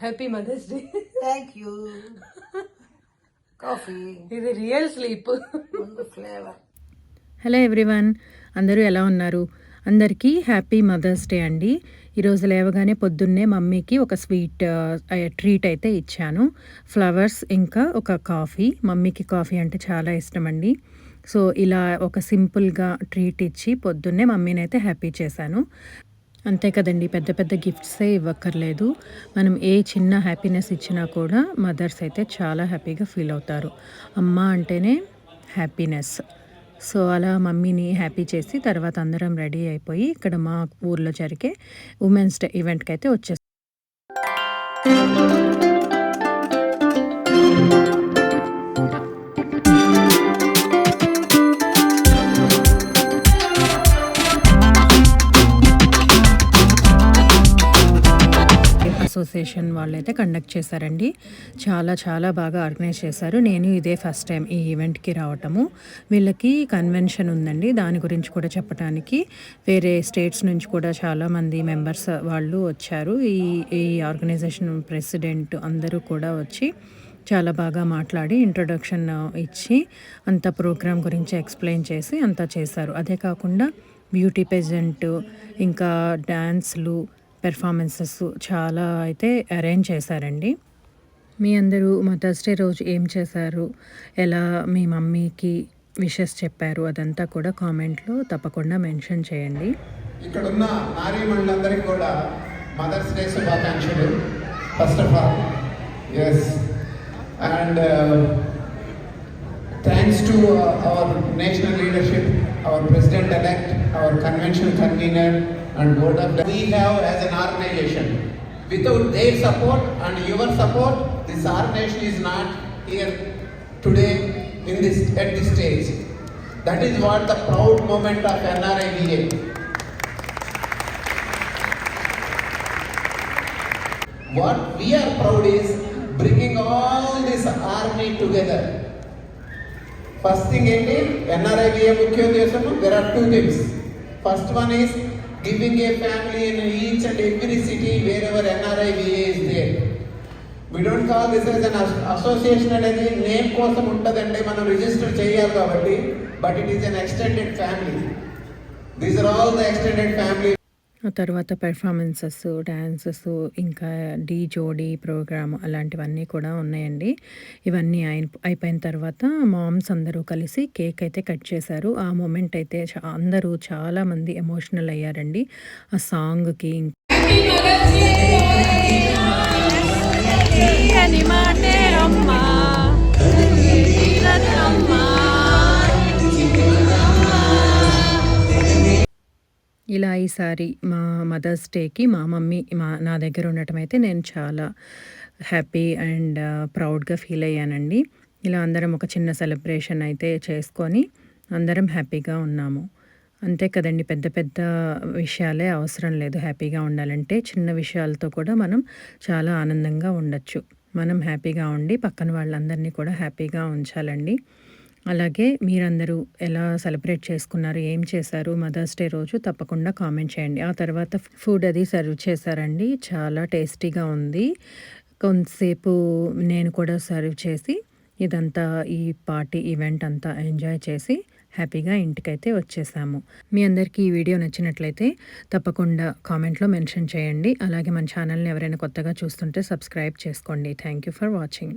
Happy mother's day thank you coffee ఇది real sleep flavour hello everyone అందరూ ఎలా ఉన్నారు? అందరికీ హ్యాపీ మదర్స్ డే అండి. ఈరోజు లేవగానే పొద్దున్నే మమ్మీకి ఒక స్వీట్ ట్రీట్ అయితే ఇచ్చాను. ఫ్లవర్స్ ఇంకా ఒక కాఫీ మమ్మీకి కాఫీ అంటే చాలా ఇష్టం అండి సో ఇలా ఒక సింపుల్గా ట్రీట్ ఇచ్చి పొద్దున్నే మమ్మీని అయితే హ్యాపీ చేశాను. అంతే కదండి పెద్ద పెద్ద గిఫ్ట్సే ఇవ్వక్కర్లేదు. మనం ఏ చిన్న హ్యాపీనెస్ ఇచ్చినా కూడా మదర్స్ అయితే చాలా హ్యాపీగా ఫీల్ అవుతారు. అమ్మ అంటేనే హ్యాపీనెస్. సో అలా మమ్మీని హ్యాపీ చేసి తర్వాత అందరం రెడీ అయిపోయి ఇక్కడ మా ఊర్లో జరిగే ఉమెన్స్ డే ఈవెంట్కి అయితే వచ్చేస్తాం. అసోసియేషన్ వాళ్ళైతే కండక్ట్ చేశారండి. చాలా చాలా బాగా ఆర్గనైజ్ చేశారు. నేను ఇదే ఫస్ట్ టైం ఈ ఈవెంట్కి రావటము. వీళ్ళకి కన్వెన్షన్ ఉందండి. దాని గురించి కూడా చెప్పడానికి వేరే స్టేట్స్ నుంచి కూడా చాలామంది మెంబర్స్ వాళ్ళు వచ్చారు. ఈ ఈ ఆర్గనైజేషన్ ప్రెసిడెంట్ అందరూ కూడా వచ్చి చాలా బాగా మాట్లాడి ఇంట్రొడక్షన్ ఇచ్చి అంత ప్రోగ్రామ్ గురించి ఎక్స్ప్లెయిన్ చేసి అంతా చేశారు. అదే కాకుండా బ్యూటీ పెజెంట్ ఇంకా డ్యాన్స్లు పెర్ఫార్మెన్సెస్ చాలా అయితే అరేంజ్ చేశారండి. మీ అందరూ మదర్స్ డే రోజు ఏం చేశారు? ఎలా మీ మమ్మీకి విషెస్ చెప్పారు? అదంతా కూడా కామెంట్లో తప్పకుండా మెన్షన్ చేయండి. ఇక్కడ ఉన్న నారీమణులందరికీ కూడా మదర్స్ డే శుభాకాంక్షలు. First of all yes and thanks to our national leadership our president elect our convention convener and board of we have as an organization. Without their support and your support, this organization is not here today in this at this stage. That is what the proud moment of NRIVA. What we are proud is bringing all this army together. First thing ఏంటి NRIVA ముఖ్య ఉద్దేశము there are two things first one is giving a family in each and every city where ever NRIVA is there we don't call this as an association అనేది name కోసం ఉంటుందంటే మనం register చేయాలి కాబట్టి but it is an extended family these are all the extended family తర్వాత performances dances ఇంకా Dhee Jodi programme అలాంటివన్నీ కూడా ఉన్నాయండి. ఇవన్నీ అయిన అయిపోయిన తర్వాత మామ్స్ అందరూ కలిసి కేక్ అయితే కట్ చేశారు. ఆ మూమెంట్ అయితే చా- అందరూ చాలామంది ఎమోషనల్ అయ్యారండి. ఆ సాంగ్కి ఇలా ఈసారి మా మదర్స్ డేకి మా మమ్మీ మా నా దగ్గర ఉండటం అయితే నేను చాలా హ్యాపీ అండ్ ప్రౌడ్గా ఫీల్ అయ్యానండి. ఇలా అందరం ఒక చిన్న సెలబ్రేషన్ అయితే చేసుకొని అందరం హ్యాపీగా ఉన్నాము. అంతే కదండి పెద్ద పెద్ద విషయాలే అవసరం లేదు హ్యాపీగా ఉండాలంటే. చిన్న విషయాలతో కూడా మనం చాలా ఆనందంగా ఉండొచ్చు. మనం హ్యాపీగా ఉండి పక్కన వాళ్ళందరినీ కూడా హ్యాపీగా ఉంచాలండి. అలాగే మీరందరూ ఎలా సెలబ్రేట్ చేసుకున్నారు ఏం చేశారు మదర్స్ డే రోజు తప్పకుండా కామెంట్ చేయండి. ఆ తర్వాత ఫుడ్ అది సర్వ్ చేశారండి. చాలా టేస్టీగా ఉంది. కొంతసేపు నేను కూడా సర్వ్ చేసి ఇదంతా ఈ పార్టీ ఈవెంట్ అంతా ఎంజాయ్ చేసి హ్యాపీగా ఇంటికైతే వచ్చేసాము. మీ అందరికీ ఈ వీడియో నచ్చినట్లయితే తప్పకుండా కామెంట్లో మెన్షన్ చేయండి. అలాగే మన ఛానల్ని ఎవరైనా కొత్తగా చూస్తుంటే సబ్స్క్రైబ్ చేసుకోండి. Thank you for watching.